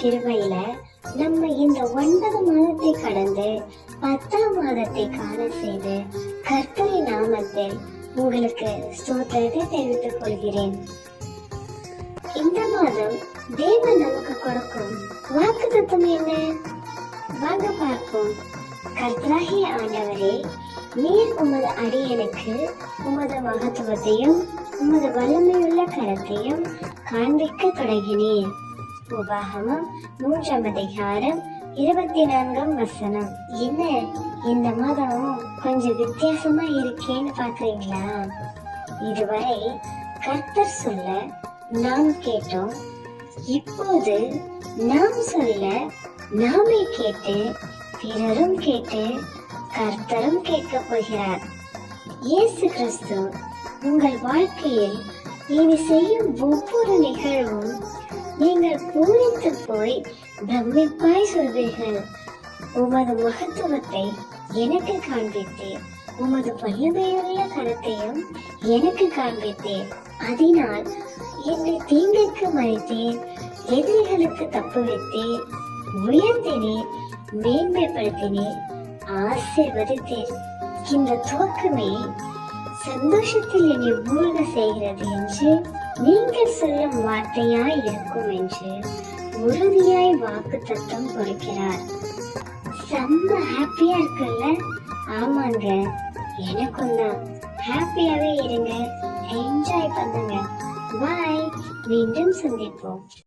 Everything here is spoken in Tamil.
கிருபையில நம்ம இந்த ஒன்பது மாதத்தை கடந்து பத்தாம் மாதத்தை காண செய்து கர்த்தரின் நாமத்தில் உங்களுக்கு ஸ்தோத்திரத்தை தெரிவித்துக் கொள்கிறேன். இந்த மாதம் தேவன் நமக்கு கொடுக்கும் வாக்கு தத்துவம் என்ன? வாங்க பார்ப்போம். கர்த்தராகிய ஆண்டவரே நீர் உமது அடியனுக்கு உமது மகத்துவத்தையும் உமது வல்லமையுள்ள கரத்தையும் காண்பிக்க தொடங்கினேன். உபாகமம் மூன்றாம் அதிகாரம் இருபத்தி நான்காம் வசனம். என்ன? இந்த மாதம் கொஞ்சம் வித்தியாசமா இருக்கேன்னு பாக்குறீங்களா இதுவரை கர்த்தர் சொல்ல நாம் கேட்டோம். இப்போது நாம் சொல்ல நாமே கேட்டு பிறரும் கேட்டு கர்த்தரும் கேட்கப் போகிறார். இயேசு கிறிஸ்து உங்கள் வாழ்க்கையில் இனி செய்யும் ஒவ்வொரு நிகழ்வும் நீங்கள் பூரித்து போய் பிரமிப்பாய் சொல்வீர்கள். உமது மகத்துவத்தை எனக்கு காண்பித்தேன் உமது வல்லமையுள்ள கருத்தையும் எனக்கு காண்பித்தேன் அதனால் என்னை தீங்குக்கு மறைத்தேன் எதிரிகளுக்கு தப்புவித்தேன் உயர்த்தினேன் மேன்மைப்படுத்தினேன் ஆசிர்வதித்தேன் இந்த துவக்கமே சந்தோஷத்தில் என்னை மூழ்க செய்கிறது என்று நீங்கள் சொல்லும் வார்த்தையாய் இருக்கும் என்று உறுதியாய் வாக்கு தத்துவம் கொடுக்கிறார். செம்ம ஹாப்பியா இருக்குல்ல? ஆமாங்க. எனக்கும் தான் ஹாப்பியாவே இருங்க. என்ஜாய் பண்ணுங்க. பாய் மீண்டும் சந்திப்போம்.